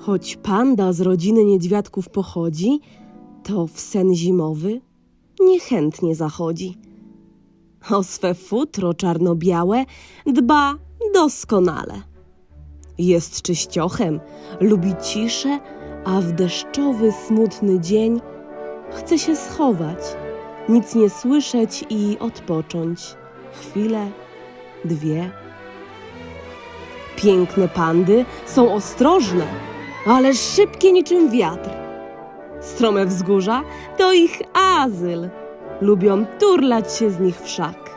Choć panda z rodziny niedźwiadków pochodzi, to w sen zimowy niechętnie zachodzi. O swe futro czarno-białe dba doskonale. Jest czyściochem, lubi ciszę, a w deszczowy, smutny dzień chce się schować, nic nie słyszeć i odpocząć. Chwilę, dwie. Piękne pandy są ostrożne, ale szybkie niczym wiatr. Strome wzgórza to ich azyl. Lubią turlać się z nich wszak.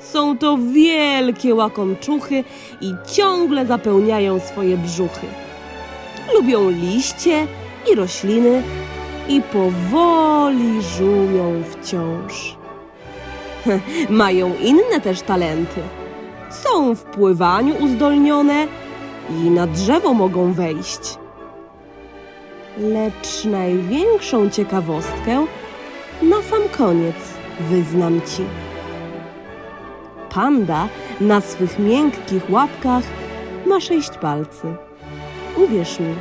Są to wielkie łakomczuchy i ciągle zapełniają swoje brzuchy. Lubią liście i rośliny i powoli żują wciąż. Mają inne też talenty. Są w pływaniu uzdolnione i na drzewo mogą wejść. Lecz największą ciekawostkę na sam koniec wyznam ci. Panda na swych miękkich łapkach ma sześć palcy. Uwierz mi,